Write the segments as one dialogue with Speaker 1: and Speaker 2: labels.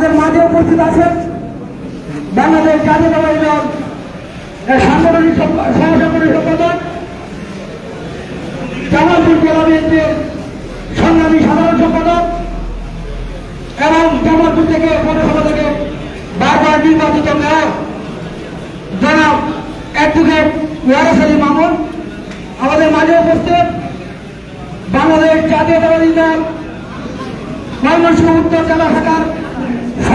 Speaker 1: আমাদের মাঝে উপস্থিত আছেন বাংলাদেশ জাতীয়তাবাদী দল সাংগঠনিক সম্পাদক, জামালপুর জেলা বিএনপির সংগ্রামী সাধারণ সম্পাদক এবং জামালপুর থেকে পৌরসভা থেকে বারবার নির্বাচিত মেয়র জনাব অ্যাডভোকেট ওয়ারেস আলী মামুন। আমাদের মাঝে উপস্থিত বাংলাদেশ জাতীয়তাবাদী দল ময়মনসিংহ উত্তর জেলা শাখার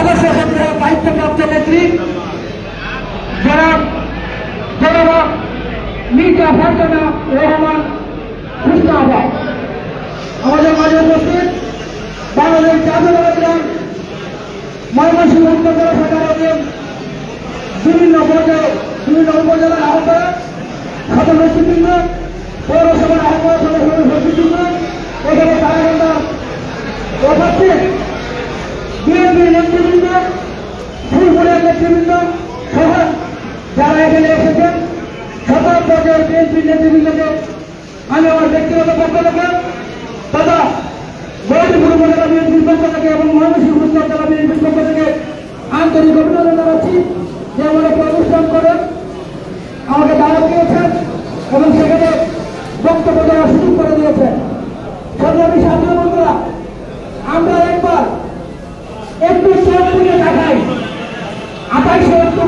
Speaker 1: সদস্য সদস্য দায়িত্বপ্রাপ্ত নেত্রী জনাব জনাবা মির্জা ফারজানা রহমান মুস্তাফা। আমাদের মাঝে উপস্থিত বাংলাদেশ জাতীয়তাবাদী দল ময়মনসিংহ উত্তর জেলা শাখার বিভিন্ন পর্যায়ে বিভিন্ন উপজেলার আহ্বায়ক, সাধারণ নেতৃবৃন্দ পৌরসভার আহ্বায়ক, সদস্য নেতৃবৃন্দ এখানে তারাগন্ধা উপস্থিত বিএনপির নেতৃবৃন্দ ফুলপুরের নেতৃবৃন্দ সহ যারা এখানে এসেছেন, সকল পর্যায়ের বিএনপি নেতৃবৃন্দকে আমি আমার ব্যক্তিগত পক্ষ থেকে তথা মহিপুর উপজেলা বিএনপির পক্ষ থেকে এবং ময়মনসিংহ উত্তর জেলা বিএনপির পক্ষ থেকে আন্তরিক অভিনন্দন জানাচ্ছি যে আমাদের অনুষ্ঠান করেন আমাকে দাওয়াত দিয়েছেন এবং সেখানে বক্তব্য দেওয়ার সুযোগ করে দিয়েছেন সংগ্রামী সাথী বন্ধুরা আমরা একবার একটু চোখ দিকে তাকাই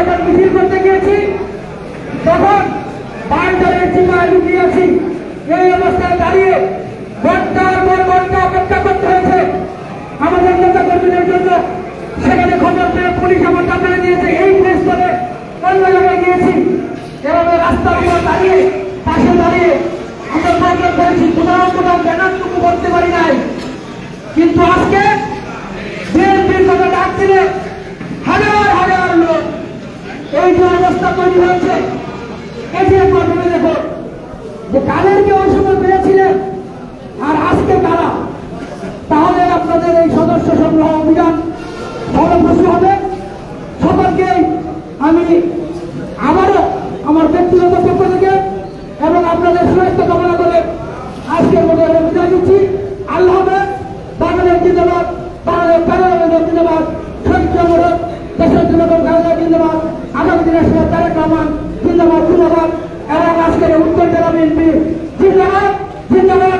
Speaker 1: যখন মিছিল করতে গিয়েছি, তখন বারবারের চিপায় লুকিয়ে আছি এই অবস্থায় দাঁড়িয়ে ঘণ্টার পর ঘণ্টা অপেক্ষা করতে হয়েছে আমাদের নেতা কর্মীদের জন্য। সেখানে খবর পেয়ে পুলিশ আমার কাপড়ে দিয়েছে। এই প্রেস করে অন্য জায়গায় গিয়েছি। এভাবে রাস্তার উপর দাঁড়িয়ে, পাশে দাঁড়িয়ে আমরা প্রবলেম করেছি। কোথাও কোথাও ব্যানারটুকু করতে পারি নাই। কিন্তু আজকে বিএনপির কথা ডাক দিলে হাজার হাজার লোক এই যে অবস্থা তৈরি হয়েছে। এটি একবার ভেবে যে কাদেরকে ওই সময় পেয়েছিলেন আর আজকে কারা? তাহলে আপনাদের এই সদস্য সংগ্রহ অভিযান ফলপ্রসূ হবে। সকলকে আমি আবারও আমার ব্যক্তিগত পক্ষ থেকে এবং আপনাদের সুরক্ষা কামনা করে আজকের মতো বিদায় দিচ্ছি আল্লাহ বাংলাদেশ জিন্দাবাদ। বাংলাদেশ প্যারালামেন্ট জিন্দাবাদ। শহীদ দেশের জনগণ খালেদা জিন্দাবাদ। দিনের শেখ তারেক রহমান জিন্দাবাদ জিন্দাবাদ। এবং আজকের উত্তর জেলা বিএনপি। জিন্দাবাদ জিন্দাবাদ।